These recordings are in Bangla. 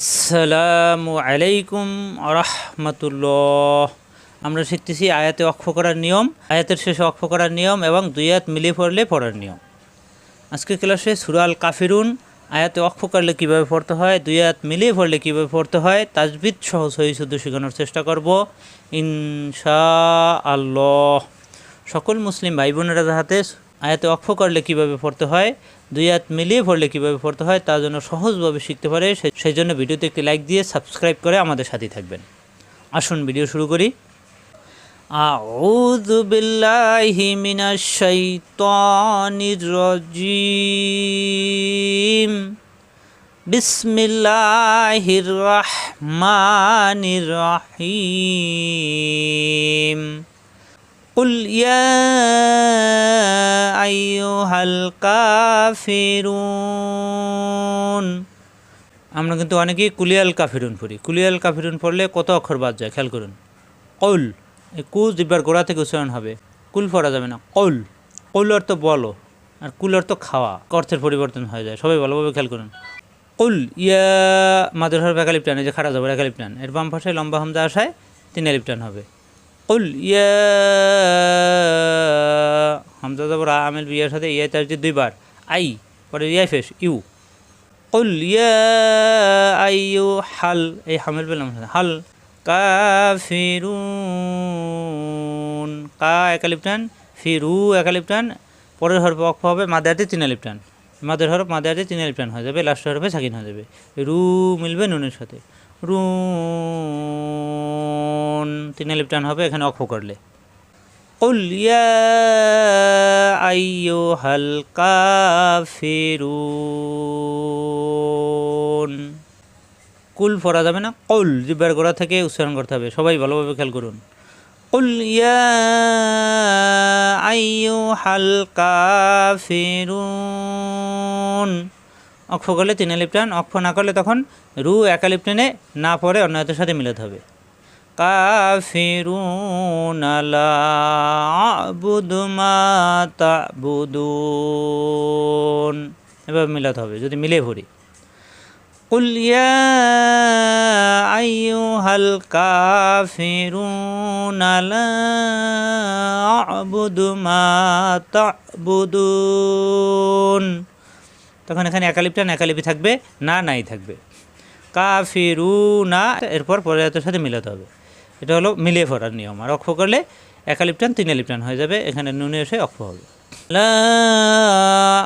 আসসালামু আলাইকুম রহমতুল্লাহ আমরা শিখতেছি আয়াতে অক্ষ করার নিয়ম, আয়াতের শেষে অক্ষ করার নিয়ম এবং দুই আয়াত মিলিয়ে পড়লে পড়ার নিয়ম। আজকে ক্লাসে সুরাল কাফিরুন আয়াতে অক্ষ করলে কীভাবে পড়তে হয়, দুই আয়াত মিলিয়ে পড়লে কীভাবে পড়তে হয়, তাজবিদ সহ সহি শুদ্ধ শেখানোর চেষ্টা করব ইনশা আল্লাহ সকল মুসলিম ভাই বোনেরা যাহাতে আয়াতে অক্ষ করলে কীভাবে পড়তে হয় দুই আয়াত মিলিয়ে পড়লে কীভাবে পড়তে হয় তার জন্য সহজভাবে শিখতে পারে সে- সেই জন্য ভিডিওতে একটি লাইক দিয়ে সাবস্ক্রাইব করে আমাদের সাথেই থাকবেন আসুন ভিডিও শুরু করি أعوذ بالله من الشيطان الرجيم بسم الله الرحمن الرحيم قل يا أيها الكافرون আমরা কিন্তু অনেকেই কুলিয়াল কাফিরুন পড়ি কুলিয়াল কাফিরুন পড়লে কত অক্ষর বাদ যায় খেয়াল করুন কৌল এই কু জিব্বার গোড়া থেকে উচ্চারণ হবে কুল পড়া যাবে না কৌল কৌল অর্থ বলো আর কুল অর্থ খাওয়া অর্থের পরিবর্তন হয়ে যায় সবাই ভালোভাবে খেয়াল করুন কুল ইয়া মাদের হরফ একালিপ টান এই যে খারা যাবে একালিপ টান এর বাম পাশে লম্বা হামদা আসায় তিন আলিপ টান হবে কুল ইয়া হামজা আমেল বিয়ার সাথে ইয়া তাসদিদ দুইবার আই পরে ইয়াই ফেস ইউ কুল ইয়া ইউ হাল এই হামেল পেলাম হাল কাফিরুন কা একালিপ্টান ফিরু একালিপ্টান পরের হরফ অক্ষ হবে মাদারতে তিন আলিপ্টান মাদের হরফ মাদারতে তিন আলিপ্টান হয়ে যাবে, লাস্ট হরফে সাকিন হয়ে যাবে। রু মিলবে নুনের সাথে। রুন তিন আলিপটান হবে এখানে অক্ষ করলে قل يا أيها الكافرون কুল পড়া যাবে না কৌল জিব্বার গোড়া থেকে উচ্চারণ করতে হবে সবাই ভালোভাবে খেয়াল করুন কুল ইয়া আইয়ুহাল কাফিরুন অক্ষ করলে তিন লিপ্টান অক্ষ না করলে তখন রু একা লিপ্টানে না পড়ে অন্য হাতের সাথে মিলাতে হবে কাফিরুন লা আবুদু মা তা'বুদুন এভাবে মিলাতে হবে যদি মিলে পড়ি قل يا أيها الكافرون لا أعبد ما تعبدون তখন এখানে একালিপটান একালিপি থাকবে, না, নাই থাকবে। কাফিরু না এরপর পরের সাথে মিলাতে হবে। এটা হলো মিলিয়ে পড়ার নিয়ম। আর অক্ষ করলে একালিপটান, তিন লিপটান হয়ে যাবে। এখানে নুনে এসে অক্ষ হবে। লা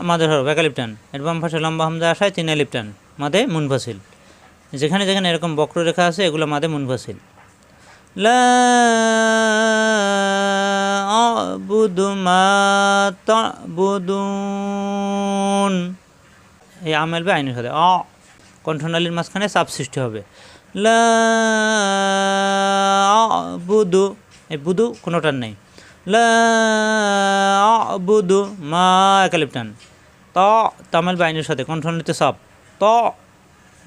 মাদের হরফ, একালিপটান। এর বাম পাশে লম্বা হামজা আসায় তিন লিপটান মাদে মুনফাসিল। যেখানে যেখানে এরকম বক্ররেখা আছে, এগুলো মাদে মুনফাসিল। লা আবুদু মা এই আমেলবে আইনের সাথে। অ, কণ্ঠনালীর মাঝখানে চাপ সৃষ্টি হবে। লা বুদু, এই বুদু কোনোটার নেই। লা বুদু মা একালিপটান। ত, তামেল বাইনের সাথে কণ্ঠনালীতে চাপ। ত,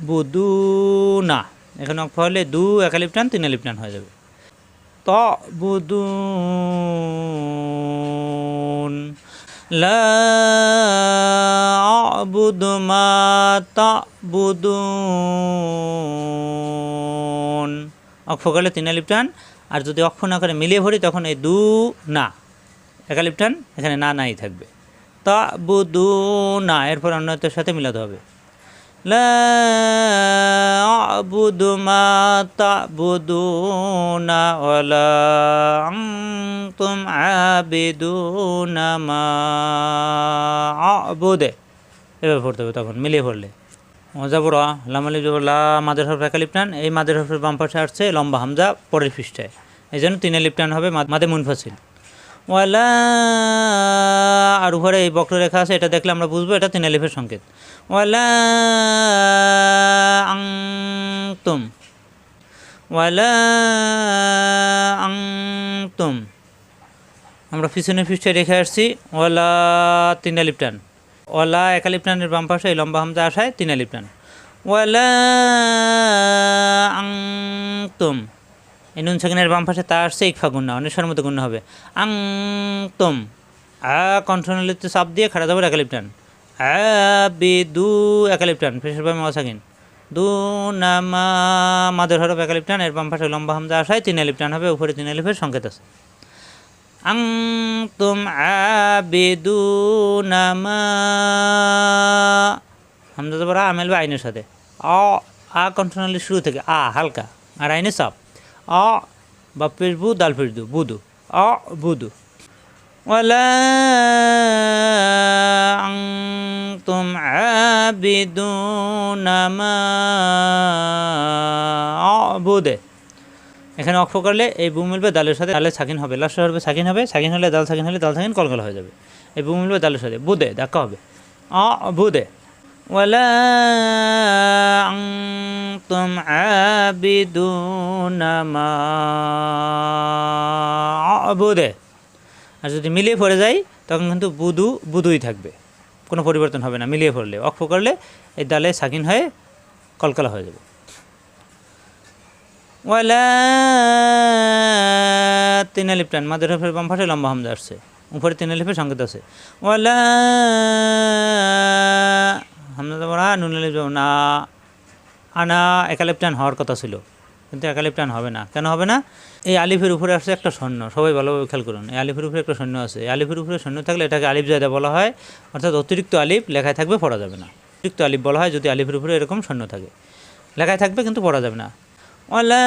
বুদু না। এখানে অক্ষ হলে দু একালিপটান, তিন আলিপটান হয়ে যাবে। ত বুদুন তা'বুদুন। অক্ষ করলে তিন লিপটান আর যদি অক্ষ না করে মিলিয়ে ভরি, তখন এই দু না। একালিপটান এখানে না নাই থাকবে। তা বুদু না এরপর অন্যতের সাথে মিলাতে হবে। লা আবুদু মা তা'বুদুনা ওয়ালা আনতুম আবিদুনা মা আবুদে। এভাবে পড়তে হবে তখন, মিলিয়ে পড়লে। মজাবর লামালি লা মাদের হরফ একা লিপটান, এই মাদের হরফের বাম পাশে আসছে লম্বা হামজা পরের পৃষ্ঠায়। এই জন্য তিনে লিপটান হবে মাদে মুনফাসিল। ওয়ালা আর উপরে এই বক্ররেখা আছে, এটা দেখলে আমরা বুঝব, এটা তিন আলিফের সংকেত। ওয়ালা আংতুম। ওয়ালা আংতুম। আমরা পিছনের পৃষ্ঠায় রেখে আসছি, ওয়ালা তিন আলিপটান ওয়ালা এক বাম পাশে এই লম্বা হামজা আসায় তিন আলিপটান ওয়ালা আংতুম। এই নুন সেকেন্ডের বাম পাশে তা আসছে ইকফা গুন্না অনেশ্বর মতো গুন্না হবে। আং তুম। আ কণ্ঠনালীতে চাপ দিয়ে খাড়া যাবে একালিপটান। আ, বে, দু, একালিপটান ফেসের বামে অসাকিন দু নামা মাদের হরফ একালিপ টান এর বাম পাশে লম্বা হামজা আসায় তিন আলিপ টান হবে, উপরে তিন আলিফের সংকেত আছে। আং তুম আবিদু নামা হামজা জবর আ মেলবে আইনের সাথে। অ, আ কন্ট্রোনালি শুরু থেকে, আ, হালকা, আর আইনে চাপ অ বাপের বু দাল ফির দু বুদু অ বুদু ولا أنتم عابدون ما أعبد এখানে অক্ষ করলে এই বু মিলবে দালের সাথে দালের সাকিন হবে লাস্ট হবে সাকিন হবে সাকিন হলে দাল সাকিন হলে দাল সাকিন কলকল হয়ে যাবে এই বু মিলবে দালের সাথে বুদে দেখা হবে অ বুদে ولا أنتم عابدون ما أعبد আর যদি মিলিয়ে পড়ে যায় তখন কিন্তু বুদু বুদুই থাকবে কোনো পরিবর্তন হবে না মিলিয়ে পড়লে অক্ষ করলে এই দালে সাকিন হয়ে কলকলা হয়ে যাবে ওয়ালা তিন আলিফ টান মাদের হরফের বাম পাশে লম্বা হামজা আসছে উপরে তিন আলিফের সংকেত আছে ওয়ালা হামজা না নুন আলিফ না, আনা একালিপ টান হওয়ার কথা ছিল। কিন্তু একালিপ টান হবে না। কেন হবে না? এই আলিফের উপরে আসছে একটা সৈন্য সবাই ভালোভাবে খেয়াল করুন। এই আলিফের উপরে একটা সৈন্য আছে। এই আলিফের উপরে সৈন্য থাকলে এটাকে আলিফ জায়দা বলা হয়। অর্থাৎ অতিরিক্ত আলিফ লেখায় থাকবে পড়া যাবে না। অতিরিক্ত আলিফ বলা হয় যদি আলিফের উপরে এরকম সৈন্য থাকে। লেখায় থাকবে কিন্তু পড়া যাবে না। ওলা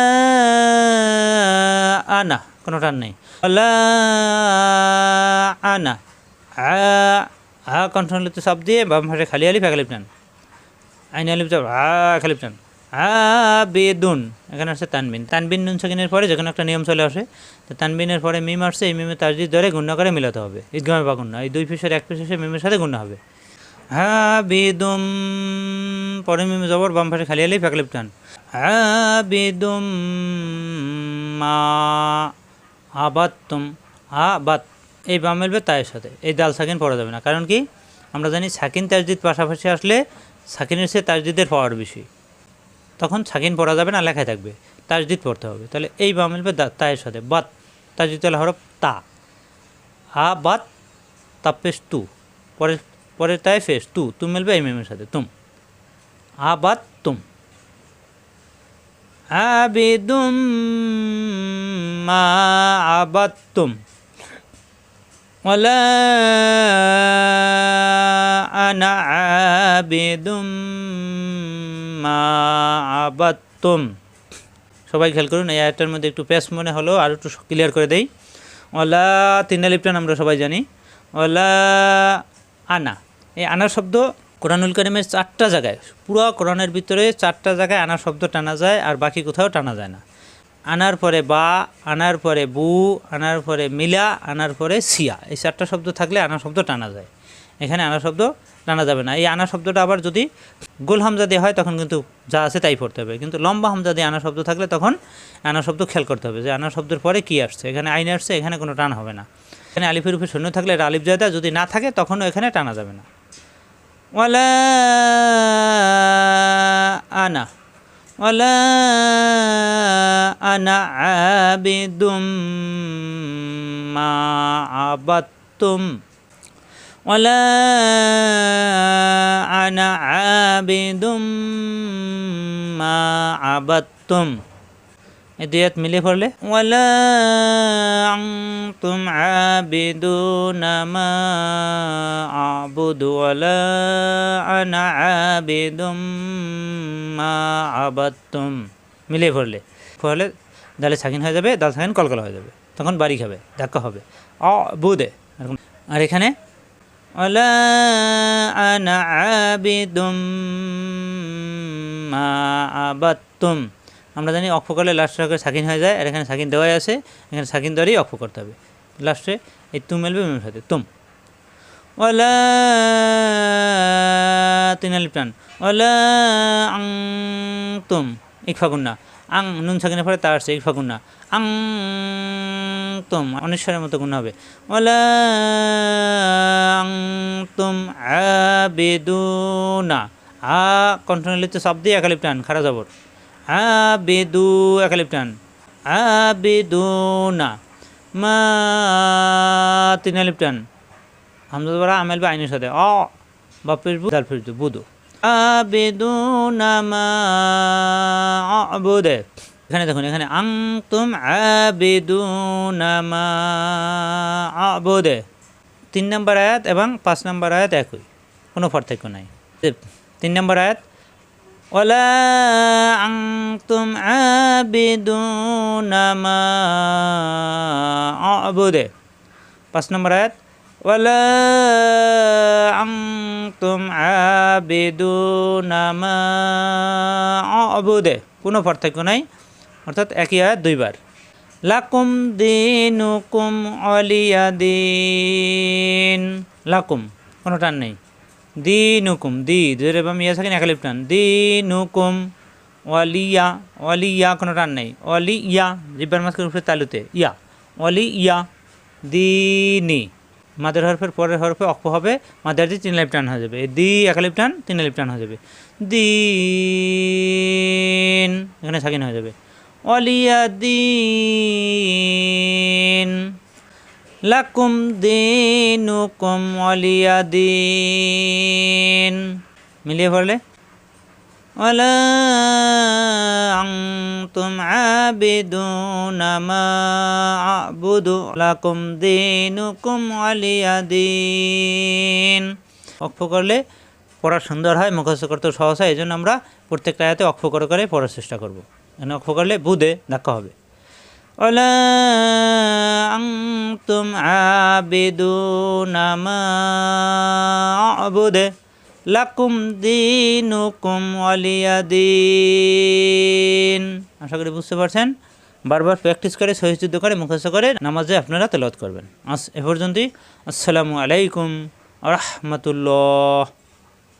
আনা কোনো টান নেই। ওলা আনা, আ আ কণ্ঠলিত সব দিয়ে বাম পাশে খালি আলিফ একালিপ টান আইন আলিফ আ একালিপ টান আবেদুন এখানে আসছে তানবিন। তানবিন নুন সেকেন্ডের পরে যেখানে একটা নিয়ম চলে আসে। তো তানবিনের পরে মিম আসছে, এই মিমে তাজদিদ ধরে গুণ্য করে মিলাতে হবে। ঈদগামে বা গুণ্য এই দুই পিসের, এক পিস এসে মিমের সাথে গুণ্য হবে। হ্যাঁ বেদুম পরে মিমে জবর বাম পাশে খালি আলিফ একলিপ টান। হ্যাঁ বেদুম মা, আবাত্তুম। আবাত এই বাম মিলবে তায়ের সাথে। এই দাল সাকিন পড়া যাবে না। কারণ কি? আমরা জানি সাকিন তাজদিদ পাশাপাশি আসলে সাকিনের সে তাজদিদের পাওয়ার বেশি। তখন সাকিন পড়া যাবে না, লেখায় থাকবে। তাজদিদ পড়তে হবে। তাহলে এই বা মিলবে তায়ের সাথে। বাত তাজদিদ হরফ তা। আ বাত তাপেশ তু। পরে পরের তায় ফেস তু। তুম মিলবে এই মেমের সাথে। তুম। আ বাত তুম। আবিদুম মা আবাত্তুম ولا أنا عابد ما عبدتم সবাই খেয়াল করুন এই আয়টার মধ্যে একটু পেস মনে হলো আর একটু ক্লিয়ার করে দেই ওলা তিনটা লিপটান আমরা সবাই জানি ওলা আনা এই আনা শব্দ কোরআনুল করিমের চারটা জায়গায় পুরো কোরআনের ভিতরে চারটা জায়গায় আনা শব্দ টানা যায় আর বাকি কোথাও টানা যায় না আনার পরে বা, আনার পরে বু, আনার পরে মিলা, আনার পরে সিয়া। এই চারটা শব্দ থাকলে আনা শব্দ টানা যায়। এখানে আনা শব্দ টানা যাবে না। এই আনা শব্দটা আবার যদি গোল হামজা দিয়ে হয়, তখন কিন্তু যা আছে তাই পড়তে হবে। কিন্তু লম্বা হামজা দিয়ে আনা শব্দ থাকলে তখন আনা শব্দ খেয়াল করতে হবে যে আনা শব্দের পরে কী আসছে। এখানে আইন আসছে, এখানে কোনো টান হবে না। এখানে আলিফের উপরে শূন্য থাকলে এটা আলিফ জায়দা, যদি না থাকে তখনও এখানে টানা যাবে না। ওয়ালা আনা। ولا أنا عابد ما عبدتم ولا أنا عابد ما عبدتم এদিয়াত মিলে পড়লে? ওয়ালা আনতুম আবিদুনা মা আবুদু ওয়ালা আনা আবিদুম মা আবাদতুম। মিলে পড়লে। পড়লে দালে সাকিন হয়ে যাবে দাল সাকিন কলকল হয়ে যাবে। তখন বাড়ি খাবে, ধাক্কা হবে। অ বুদে আর এখানে? ওয়ালা আনা আবিদুম মা আবাদতুম। আমরা জানি অক্ষ করলে লাস্টে করে সাকিন হয়ে যায়, আর এখানে সাকিন দেওয়াই আছে, এখানে সাকিন দেওয়ারই অক্ষ করতে হবে। লাস্টে এই তুম মেলবে মেমের সাথে, তুম। ওলা তিন ওলা আং তুম, ইকফা গুন্না আং নুন সাকিনের পরে তার আসছে, ইকফা গুন্না আং তুম, অনিশ্বরের মতো গুণ হবে। ওলা আং তুম আবেদুনা। আ সব দিয়ে একালিপ টান খারা যাবর আবেদু একালিপ টান আবেদুনা। মা তিন আলিপ টান হামজা বড়া আমেল বা আইনের সাথে। অ বু দাল ফিরতু বুদু। আবিদুনা মা আবুদে। এখানে দেখুন, এখানে আংতুম আবিদুনা মা আবুদে। তিন নম্বর আয়াত এবং পাঁচ নম্বর আয়াত একই। কোনো পার্থক্য নাই। তিন নম্বর আয়াত ولا أنتم عابدون ما أعبد পাঁচ নম্বর আয়াত ولا أنتم عابدون ما أعبد কোনো পার্থক্য নাই অর্থাৎ একই আয়াত দুইবার লাকুম দিনুকুম অলিয়া দিন লাকুম কোনো টান নেই দিনুকুম, দি দুয়ের এবং ইয়া থাকেন একালিপ টান। দিনুকুম, ওয়ালিয়া ওয়ালিয়া কোনো টান নেই। অলি ইয়া জিব্বার মাসকের উপরে তালুতে, ইয়া। অলি ইয়া দিনি। মাদের হরফের পরের হরফে অক্ষ হবে, মাদের দিয়ে তিন লাইফ টান হয়ে যাবে। দি একালিপ টান, তিন লাইফ টান হয়ে যাবে। দিন, এখানে সাকিন হয়ে যাবে। অলিয়া দিন। লাকুম দিনুকুম অলিয়া দিন। মিলিয়ে পড়লে। ওয়ালা আনতুম আবিদুনা মা আবুদু লাকুম দিনুকুম অলিয়া দিন। অক্ষ করলে পড়া সুন্দর হয়, মুখস্থ করতে সহজ হয় এই জন্য আমরা প্রত্যেকটা আয়াতে অক্ষ করে করে পড়ার চেষ্টা করব। এখানে অক্ষ করলে বুধে ধাক্কা হবে। ولا أنتم عابدون ما أعبد لكم دينكم ولي দিন আশা করি বুঝতে পারছেন বারবার প্র্যাকটিস করে সহিযুদ্ধ করে মুখস্থ করে নামাজে আপনারা তেলত করবেন আস এ পর্যন্তই আসসালামু আলাইকুম রহমতুল্লাহ